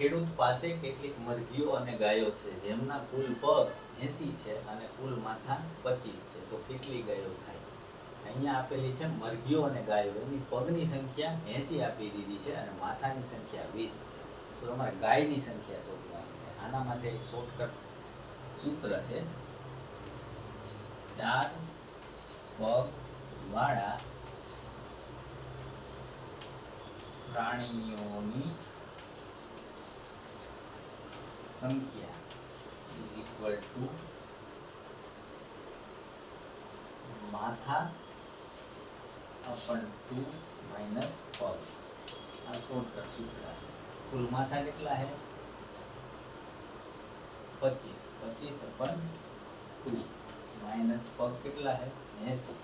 ખેડૂત પાસે કેટલીક મરઘીઓ અને ગાયો છે, જેમના કુલ પગ એસી છે અને કુલ માથા પચીસ છે. તો કેટલી ગાયો થાય? અહીંયા આપેલી છે મરઘીઓ અને ગાયો. એની પગની સંખ્યા એસી આપી દીધી છે અને માથાની સંખ્યા વીસ છે. તો તમારે ગાયની સંખ્યા શોધવાની છે. આના માટે એક શોર્ટકટ સૂત્ર છે. ચાર પગ વાળા પ્રાણીઓની સંખ્યા ઇઝ ઇક્વલ ટુ માથા અપન ટુ માઇનસ પગ આ શોર્ટકટ સૂત્ર કુલ માથા કેટલા છે પચીસ પચીસ અપન ટુ માઇનસ પગ કેટલા છે એંસી